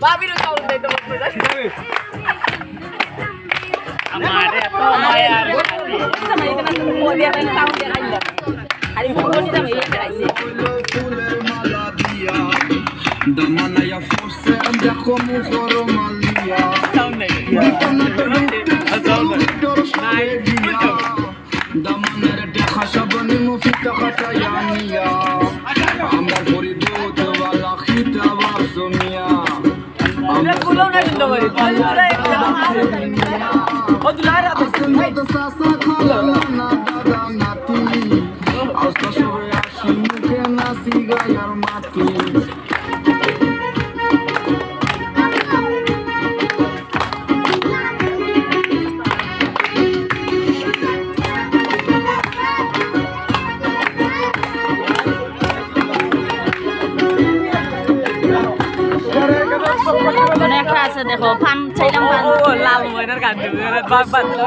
ভাবির সাউন্ড দেই তো আমার এত মায়া রে আরে ফোন দিলাম এই দেখাইছে ফুলের মালা দিয়া দামানায়া ফোসে মালিয়া। সাউন্ড দেখা সবনি মুফিতা খাটায়া নিয়া दुलारा เสด็จขอพันใช้น้ำพันโอ้ลาวเลยนั่นกันดูบ้านบ้แล้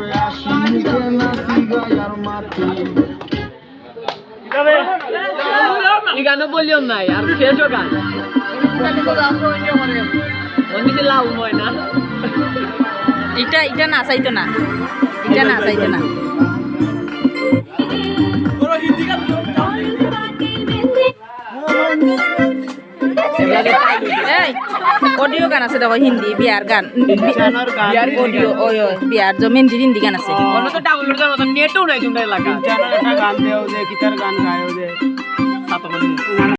সবে আসি বলিও নাই, আর শেষও গান। অনেকে লাভ হয় না। এটা এটা না, চাইতো না। এটা না, চাইতো না। অডিও গান আছে দেখো হিন্দি বিয়ার গান। অডিও ওই ওই বিয়ার যে মেহেন্দি হিন্দি গান আছে। তো ডাউনলোড নেটও নাই তোমরা এলাকা গান দেও যে গিটার গান গায়ও যে